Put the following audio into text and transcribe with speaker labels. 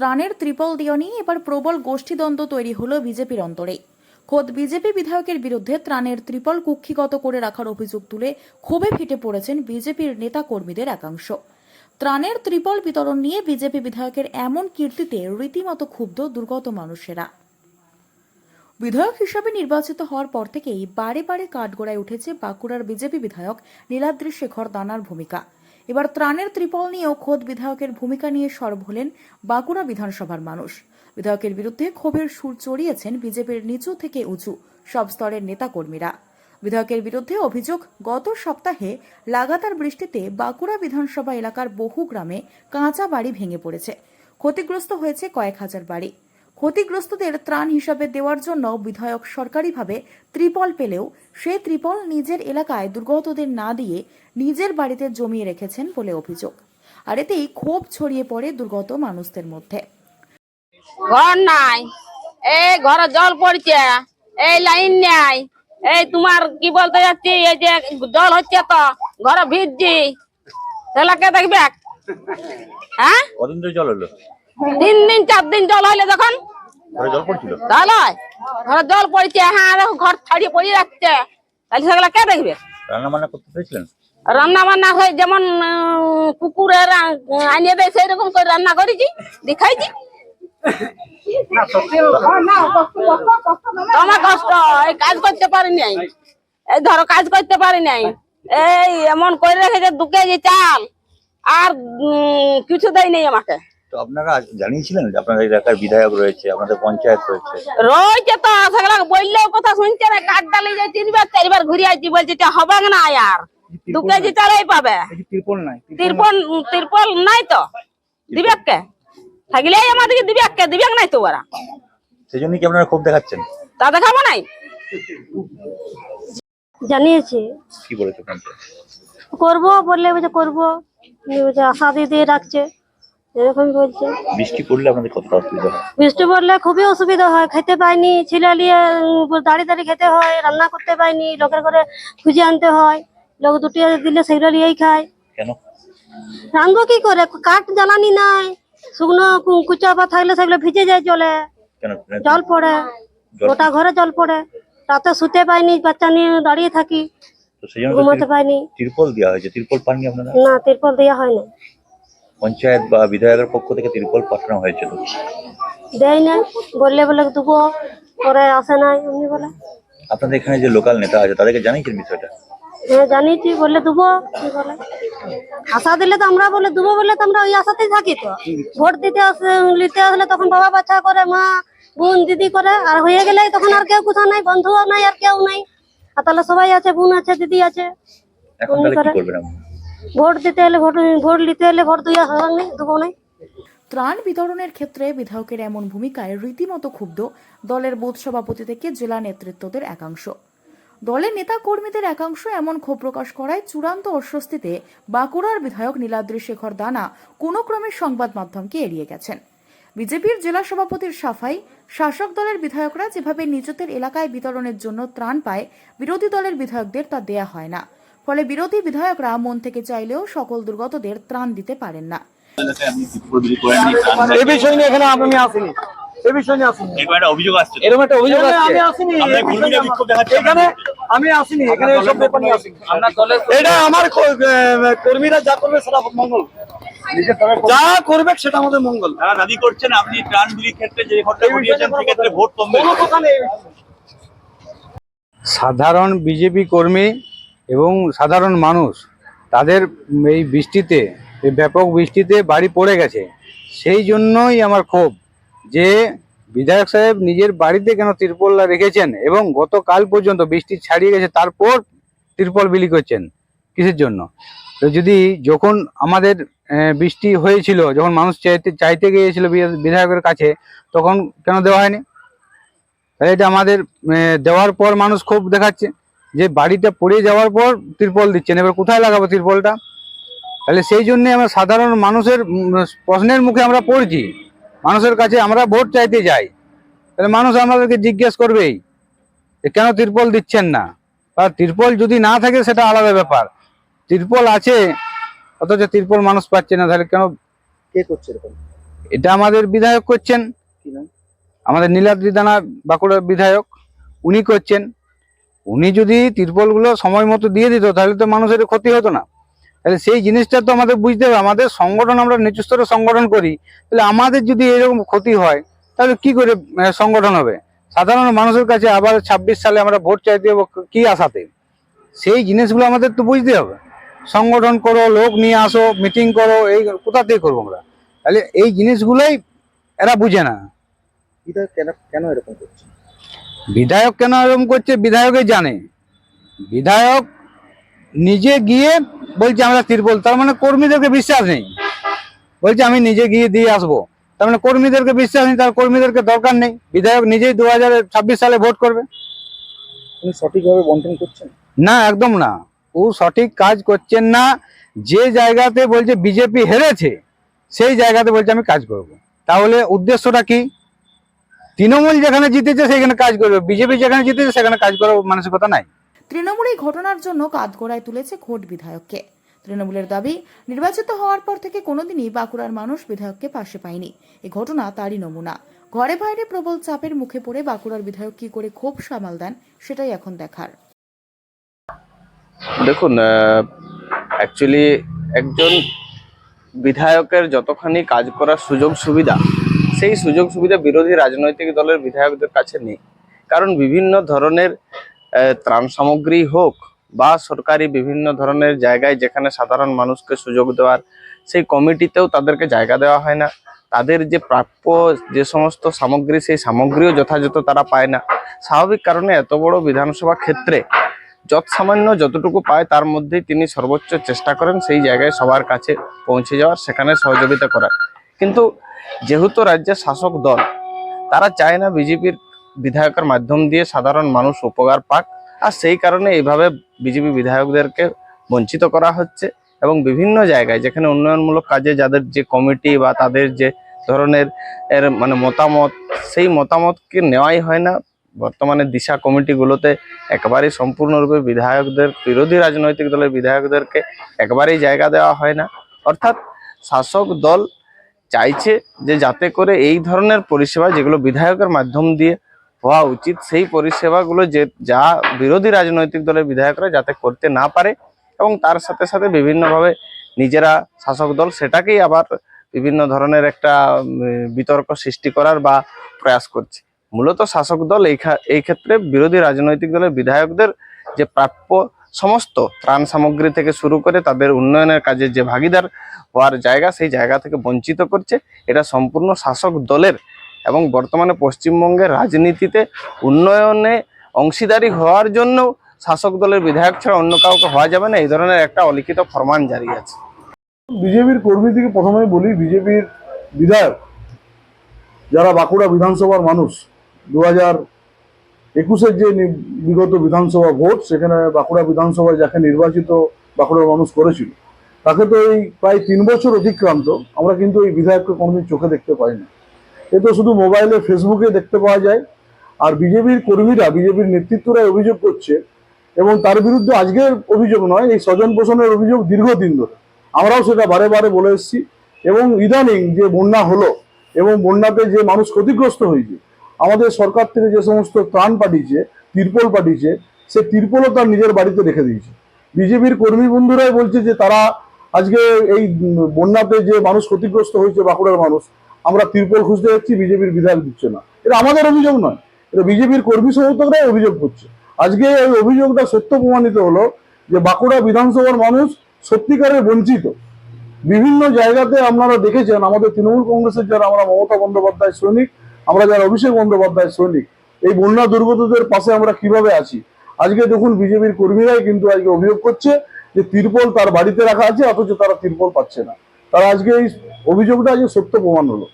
Speaker 1: ত্রাণের ত্রিপল দেওয়া নিয়ে এবার প্রবল গোষ্ঠীদ্বন্দ্ব তৈরি হলো বিজেপির অন্তরে। খোদ বিজেপি বিধায়কের বিরুদ্ধে ত্রাণের ত্রিপল কুক্ষিগত করে রাখার অভিযোগ তুলে ক্ষোভে ফেটে পড়েছেন বিজেপির নেতা কর্মীদের একাংশ। ত্রাণের ত্রিপল বিতরণ নিয়ে বিজেপি বিধায়কের এমন কীর্তিতে রীতিমতো ক্ষুব্ধ দুর্গত মানুষেরা। বিধায়ক হিসাবে নির্বাচিত হওয়ার পর থেকেই বারে বারে কাঠগড়ায় উঠেছে বাঁকুড়ার বিজেপি বিধায়ক নীলাদ্রি শেখর দানার ভূমিকা। এবার ত্রাণের ত্রিপল নিয়েও খোদ বিধায়কের ভূমিকা নিয়ে সরব হলেন বাঁকুড়া বিধানসভার মানুষ। বিধায়কের বিরুদ্ধে ক্ষোভের সুর চড়িয়েছেন বিজেপির নিচু থেকে উঁচু সব স্তরের নেতাকর্মীরা। বিধায়কের বিরুদ্ধে অভিযোগ গত সপ্তাহে লাগাতার বৃষ্টিতে বাঁকুড়া বিধানসভা এলাকার বহু গ্রামে কাঁচা বাড়ি ভেঙে পড়েছে। ক্ষতিগ্রস্ত হয়েছে কয়েক হাজার বাড়ি। ক্ষতিগ্রস্তদের ত্রাণ হিসাবে দেওয়ার জন্য বিধায়ক সরকারিভাবে ত্রিপল পেলেও সেই ত্রিপল নিজের এলাকায় দুর্গতদের না দিয়ে নিজের বাড়িতে জমিয়ে রেখেছেন বলে অভিযোগ। আর এতেই ক্ষোভ ছড়িয়ে পড়ে দুর্গত মানুষদের মধ্যে।
Speaker 2: ঘর নাই। এই ঘরে জল পড়ছে। এই লাইন নাই। এই তোমার কি বলতে যাচ্ছি এই যে জল হচ্ছে তো ঘরে ভিজছি। ছেলেকে দেখবে? হ্যাঁ?
Speaker 3: কদিন জল হলো।
Speaker 2: তিন দিন চার দিন জল হইলে যখন?
Speaker 3: জল পড়ছিল?
Speaker 2: তাহলে ঘরে জল পড়ছে হ্যাঁ ঘর ছাড়িয়ে পড়ে যাচ্ছে তাহলে সেগুলো কে দেখবে?
Speaker 3: রান্না বান্না করতে পেরেছিলেন
Speaker 2: রান্না বান্না হয় যেমন কুকুরের আনিয়ে দেয় সেই রকম করে রান্না করেছি দেখাইছি। তোমার কষ্ট এই কাজ করতে পারি নাই। এই ধরো কাজ করতে পারি নাই। এই এমন করে রেখেছে দুকে কেজি চাল। আর কিছু দেয় নেই আমাকে।
Speaker 3: তো আপনারা জানিয়েছিলেন যে আপনাদের এলাকার বিধায়ক রয়েছে আপনাদের পঞ্চায়েত রয়েছে।
Speaker 2: রয়েছে তো সেগুলা বললেও কথা শুনছে না কাঠ ডালি যে তিনবার চারবার ঘুরে আসছি বলছে এটা হবে না আর। দু কেজি চালাই পাবে।
Speaker 4: ত্রিপল নাই
Speaker 2: তিরপল তিরপল নাই তো। দিবেক কে থাকলে আমাদেরকে দিবেক কে দিবেক নাই তো ওরা।
Speaker 3: সেই জন্য কি আপনারা ক্ষোভ দেখাচ্ছেন?
Speaker 2: তা দেখাবো নাই?
Speaker 5: জানিয়েছি।
Speaker 3: কি বলেছে
Speaker 5: করব বললে বলছে করব। বলছে আশা দিয়ে দিয়ে রাখছে এরকম বলছে।
Speaker 3: বৃষ্টি পড়লে আপনাদের কতটা অসুবিধা হয়?
Speaker 5: বৃষ্টি পড়লে খুবই অসুবিধা হয় খেতে পাইনি ছেলে নিয়ে দাঁড়িয়ে দাঁড়িয়ে খেতে হয় রান্না করতে পাইনি লোকের করে খুঁজে আনতে হয় লোক দুটি দিলে সেগুলো নিয়েই খায়।
Speaker 3: কেন?
Speaker 5: রাঁধবো কি করে? কাঠ জ্বালানি নাই শুকনো কুচা বা থাকলে সেগুলো ভিজে যায় জলে।
Speaker 3: কেন?
Speaker 5: জল পড়ে গোটা ঘরে জল পড়ে রাতে শুতে পাইনি বাচ্চা নিয়ে দাঁড়িয়ে থাকি ঘুমাতে পাইনি।
Speaker 3: তিরপল দেওয়া হয়েছে। তিরপল পাননি আপনারা?
Speaker 5: না তিরপল দেওয়া হয়নি।
Speaker 3: পঞ্চায়েত বা বিধায়কের পক্ষ থেকে তিরপল পাঠানো হয়েছিল।
Speaker 5: দেয় না বললে বলে দেবো পরে আসে নাই এমনি বলে।
Speaker 3: আপনাদের এখানে যে লোকাল নেতা আছে তাদেরকে জানিয়েছেন বিষয়টা?
Speaker 5: হ্যাঁ জানিয়েছি বললে দেবো বলে। আশা দিলে তো আমরা বলে দেবো বলে তো আমরা ওই আশাতেই থাকি তো। ভোট দিতে আসে নিতে আসলে তখন বাবা বাচ্চা করে মা বোন দিদি করে আর হয়ে গেলে তখন আর কেউ কোথাও নাই বন্ধুও নাই আর কেউ নাই। আর তাহলে সবাই আছে বোন আছে দিদি আছে।
Speaker 3: এখন তাহলে কি করবেন
Speaker 5: ভোট দিতে হলে ভোট ভোট নিতে হলে ভোট আসা নেই দেবো নাই
Speaker 1: ত্রাণ বিতরণের ক্ষেত্রে বিধায়কের এমন ভূমিকায় রীতিমতো ক্ষুব্ধ দলের বুথ সভাপতি থেকে জেলা নেতৃত্বদের একাংশ। দলের নেতা কর্মীদের একাংশ এমন ক্ষোভ প্রকাশ করায় চূড়ান্ত অস্বস্তিতে বাঁকুড়ার বিধায়ক নীলাদ্রি শেখর দানা কোনো ক্রমে সংবাদ মাধ্যমকে এড়িয়ে গেছেন। বিজেপির জেলা সভাপতির সাফাই, শাসক দলের বিধায়করা যেভাবে নিজেদের এলাকায় বিতরণের জন্য ত্রাণ পায়, বিরোধী দলের বিধায়কদের তা দেয়া হয় না। ফলে বিরোধী বিধায়করা মন থেকে চাইলেও সকল দুর্গতদের ত্রাণ দিতে পারেন না।
Speaker 4: এই বিষয় নিয়ে এখানে আমি আসিনি। এই বিষয় নিয়ে আসিনি।
Speaker 3: অভিযোগ আসছে
Speaker 4: এরকম একটা অভিযোগ
Speaker 3: এখানে আমি
Speaker 4: আসিনি।
Speaker 3: আপনার কর্মীরা বিক্ষোভ দেখাচ্ছে।
Speaker 4: এখানে আমি আসিনি। এখানে এসব ব্যাপার নিয়ে আসিনি। এটা আমার আহ, কর্মীরা যা করবে সেটা মঙ্গল। যা করবে সেটা আমাদের মঙ্গল।
Speaker 3: তারা দাবি করছেন আপনি ত্রাণ বিলির ক্ষেত্রে যে ঘটনা ঘটিয়েছেন সেক্ষেত্রে ভোট কমবে।
Speaker 4: কোনো কথা নেই।
Speaker 6: সাধারণ বিজেপি কর্মী এবং সাধারণ মানুষ, তাদের এই বৃষ্টিতে, এই ব্যাপক বৃষ্টিতে বাড়ি পড়ে গেছে। সেই জন্যই আমার ক্ষোভ যে বিধায়ক সাহেব নিজের বাড়িতে কেন তিরপল রেখেছেন এবং গতকাল পর্যন্ত বৃষ্টি ছাড়িয়ে গেছে, তারপর তিরপল বিলি করছেন কিসের জন্য? তো যদি যখন আমাদের বৃষ্টি হয়েছিল, যখন মানুষ চাইতে চাইতে গিয়েছিল বিধায়কের কাছে, তখন কেন দেওয়া হয়নি? তাহলে এটা আমাদের দেওয়ার পর মানুষ খুব দেখাচ্ছে। যে বাড়িটা পড়ে যাওয়ার পর তিরপল দিচ্ছেন। এবার কোথায় লাগাবো তিরপলটা? তাহলে সেই জন্য আমরা সাধারণ মানুষের প্রশ্নের মুখে আমরা পড়ছি। মানুষের কাছে আমরা ভোট চাইতে যাই। তাহলে মানুষ আমাদেরকে জিজ্ঞেস করবেই যে কেন তিরপল দিচ্ছেন না? বা তিরপল যদি না থাকে সেটা আলাদা ব্যাপার। তিরপল আছে অথচ তিরপল মানুষ পাচ্ছে না। তাহলে কেন
Speaker 4: কে করছে এরকম?
Speaker 6: এটা আমাদের বিধায়ক করছেন। আমাদের নীলাদ্রি দানা বাঁকুড়ার বিধায়ক। উনি করছেন। উনি যদি তিরপলগুলো সময় মতো দিয়ে দিত, তাহলে তো মানুষের ক্ষতি হতো না। তাহলে সেই জিনিসটা তো আমাদের বুঝতে হবে। আমাদের সংগঠন, আমরা নিচু স্তরে সংগঠন করি, তাহলে আমাদের যদি এরকম ক্ষতি হয়, তাহলে কি করে সংগঠন হবে? সাধারণ মানুষের কাছে আবার ছাব্বিশ সালে আমরা ভোট চাইতে যাব কি আশাতে? সেই জিনিসগুলো আমাদের তো বুঝতে হবে। সংগঠন করো, লোক নিয়ে আসো, মিটিং করো, এই কোথা থেকে করব আমরা? তাহলে এই জিনিসগুলোই এরা বুঝে না।
Speaker 3: কেন এরকম করছে?
Speaker 6: বিধায়ক কেন এরকম করছে বিধায়কে জানে। বিধায়ক নিজে গিয়ে বলছে আমরা তিরপল তার মানে কর্মীদেরকে বিশ্বাস নেই। বলছে আমি নিজে গিয়ে দিয়ে আসব। তার মানে কর্মীদেরকে বিশ্বাস নেই তার কর্মীদেরকে দরকার নেই। বিধায়ক নিজেই দু হাজার ছাব্বিশ সালে ভোট করবে।
Speaker 3: উনি সঠিকভাবে বন্টন করছেন?
Speaker 6: না একদম না। ও সঠিক কাজ করছেন না। যে জায়গাতে বলছে বিজেপি হেরেছে সেই জায়গাতে বলছে আমি কাজ করব। তাহলে উদ্দেশ্যটা কি? তৃণমূল যেখানে জিতেছে সেখানে কাজ করবে। বিজেপি যেখানে জিতেছে সেখানে কাজ করার মানসিকতা নাই।
Speaker 1: তৃণমূল এই ঘটনার জন্য কাঠগড়ায় তুলেছে খোদ বিধায়ককে। তৃণমূলের দাবি নির্বাচিত হওয়ার পর থেকে কোনোদিনই বাঁকুড়ার মানুষ বিধায়ককে পাশে পায়নি। এই ঘটনা তারই নমুনা। ঘরে বাইরে প্রবল চাপের মুখে পড়ে বাঁকুড়ার বিধায়ক কি করে ক্ষোভ সামাল দেন সেটাই এখন দেখার।
Speaker 7: দেখুন অ্যাকচুয়ালি একজন বিধায়কের যতখানি কাজ করার সুযোগ সুবিধা সেই সুযোগ সুবিধা বিরোধী রাজনৈতিক দলের বিধায়কদের কাছে নেই। কারণ বিভিন্ন ধরনের ত্রাণ সামগ্রী হোক বা সরকারি বিভিন্ন ধরনের জায়গায় যেখানে সাধারণ মানুষকে সুযোগ দেওয়ার, সেই কমিটিতেও তাদেরকে জায়গা দেওয়া হয় না। তাদের যে প্রাপ্য যে সমস্ত সামগ্রী, সেই সামগ্রীও যথাযথ তারা পায় না। স্বাভাবিক কারণে এত বড় বিধানসভা ক্ষেত্রে যত সামান্য যতটুকু পায় তার মধ্যেই তিনি সর্বোচ্চ চেষ্টা করেন সেই জায়গায় সবার কাছে পৌঁছে যাওয়ার, সেখানে সহযোগিতা করার। কিন্তু যেহেতু রাজ্যের শাসক দল, তারা চায় না বিজেপির বিধায়কের মাধ্যম দিয়ে সাধারণ মানুষ উপকার পাক। আর সেই কারণে এইভাবে বিজেপি বিধায়কদেরকে বঞ্চিত করা হচ্ছে এবং বিভিন্ন জায়গায় যেখানে উন্নয়নমূলক কাজে যাদের যে কমিটি বা তাদের যে ধরনের এর মানে মতামত, সেই মতামতকে নেওয়াই হয় না। বর্তমানে দিশা কমিটিগুলোতে একেবারেই সম্পূর্ণরূপে বিধায়কদের, বিরোধী রাজনৈতিক দলের বিধায়কদেরকে একেবারেই জায়গা দেওয়া হয় না। অর্থাৎ শাসক দল চাইছে যে যাতে করে এই ধরনের পরিষেবা যেগুলো বিধায়কের মাধ্যম দিয়ে হওয়া উচিত, সেই পরিষেবাগুলো যে, যা বিরোধী রাজনৈতিক দলের বিধায়করা যাতে করতে না পারে এবং তার সাথে সাথে বিভিন্নভাবে নিজেরা শাসক দল সেটাকেই আবার বিভিন্ন ধরনের একটা বিতর্ক সৃষ্টি করার বা প্রয়াস করছে। মূলত শাসক দল এই ক্ষেত্রে বিরোধী রাজনৈতিক দলের বিধায়কদের যে প্রাপ্য সমস্ত ত্রাণ সামগ্রী থেকে শুরু করে তাদের উন্নয়নের কাজে যে ভাগিদার হওয়ার জায়গা, সেই জায়গা থেকে বঞ্চিত করছে। এটা সম্পূর্ণ শাসক দলের এবং বর্তমানে পশ্চিমবঙ্গের রাজনীতিতে উন্নয়নে অংশীদারি হওয়ার জন্য শাসক দলের বিধায়ক ছাড়া অন্য কাউকে হওয়া যাবে না। এই ধরনের একটা অলিখিত ফরমান জারি আছে।
Speaker 4: বিজেপির কর্মী থেকে প্রথমে বলি, বিজেপির বিধায়ক, যারা বাঁকুড়া বিধানসভার মানুষ, দু হাজার একুশের যে বিগত বিধানসভা ভোট, সেখানে বাঁকুড়া বিধানসভায় যাকে নির্বাচিত বাঁকুড়ার মানুষ করেছিল, তাকে তো এই প্রায় তিন বছর অতিক্রান্ত। আমরা কিন্তু এই বিধায়ককে কোনোদিন চোখে দেখতে পাই না। এ তো শুধু মোবাইলে, ফেসবুকে দেখতে পাওয়া যায়। আর বিজেপির কর্মীরা, বিজেপির নেতৃত্বরা অভিযোগ করছে এবং তার বিরুদ্ধে আজকের অভিযোগ নয়, এই স্বজন পোষণের অভিযোগ দীর্ঘদিন ধরে। আমরাও সেটা বারে বারে বলে এসেছি। এবং ইদানিং যে বন্যা হলো এবং বন্যাতে যে মানুষ ক্ষতিগ্রস্ত হয়েছে আমাদের সরকার থেকে যে সমস্ত ত্রাণ পাঠিয়েছে, তিরপল পাঠিয়েছে, সে তিরপলও তার নিজের বাড়িতে রেখে দিয়েছে। বিজেপির কর্মী বন্ধুরাই বলছে যে তারা আজকে এই বন্যাতে যে মানুষ ক্ষতিগ্রস্ত হয়েছে, বাঁকুড়ার মানুষ, আমরা তিরপল খুঁজতে যাচ্ছি, বিজেপির বিধায়ক দিচ্ছে না। এটা আমাদের অভিযোগ নয়, এটা বিজেপির কর্মী সমর্থকরাই অভিযোগ করছে। আজকে এই অভিযোগটা সত্য প্রমাণিত হলো যে বাঁকুড়া বিধানসভার মানুষ সত্যিকারের বঞ্চিত। বিভিন্ন জায়গাতে আপনারা দেখেছেন, আমাদের তৃণমূল কংগ্রেসের যারা, আমরা মমতা বন্দ্যোপাধ্যায় সৈনিক আমরা যারা অভিষেক বন্দ্যোপাধ্যায় সৈনিক, এই বন্যা দুর্গতদের পাশে আমরা কীভাবে আছি? আজকে দেখুন বিজেপির কর্মীরাই কিন্তু আজকে অভিযোগ করছে যে তিরপল তার বাড়িতে রাখা আছে, অথচ তারা তিরপল পাচ্ছে না। তারা আজকে এই অভিযোগটা আজকে সত্য প্রমাণ হলো।